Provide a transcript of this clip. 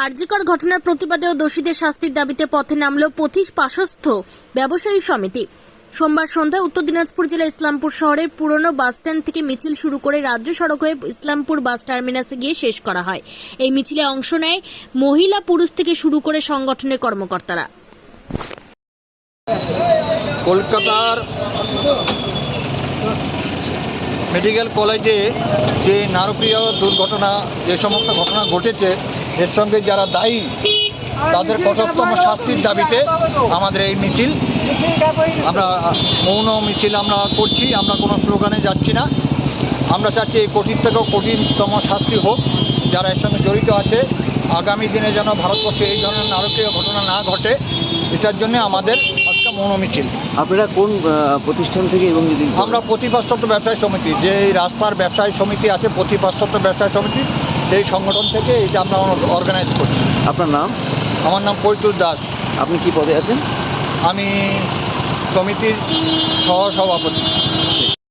আরজিকর ঘটনার প্রতিবাদে ও দোষীদের শাস্তির দাবিতে পথে নামল পথিস পাশস্থ ব্যবসায়ী সমিতি। সোমবার সন্ধ্যায় উত্তর দিনাজপুর জেলার ইসলামপুর শহরের পুরনো বাসস্ট্যান্ড থেকে মিছিল শুরু করে রাজ্য সড়ক হয়ে ইসলামপুর বাস টার্মিনাসে গিয়ে শেষ করা হয়। এই মিছিলে অংশ নেয় মহিলা পুরুষ থেকে শুরু করে সংগঠনের কর্মকর্তারা। কলকাতার মেডিকেল কলেজে যে নারকীয় দুর্ঘটনা, যে সমস্ত ঘটনা ঘটেছে এর সঙ্গে যারা দায়ী তাদের কঠোরতম শাস্তির দাবিতে আমাদের এই মিছিল। আমরা মৌন মিছিল আমরা করছি আমরা কোনো স্লোগানে যাচ্ছি না। আমরা চাচ্ছি এই কঠিন থেকেও কঠিনতম শাস্তি হোক যারা এর সঙ্গে জড়িত আছে। আগামী দিনে যেন ভারতবর্ষে এই ধরনের নারকীয় ঘটনা না ঘটে এটার জন্য আমাদের আজকে মৌন মিছিল। আপনারা কোন প্রতিষ্ঠান থেকে এবং আমরা প্রতিপাশ্চাত্য ব্যবসায়ী সমিতি যে এই রাস্তার ব্যবসায়ী সমিতি আছে প্রতিপাশ্চাত্য ব্যবসায়ী সমিতি সেই সংগঠন থেকে এটা আমরা অর্গানাইজ করছি। আপনার নাম? আমার নাম পৈতুল দাস। আপনি কি পদে আছেন? আমি সমিতির সহ সভাপতি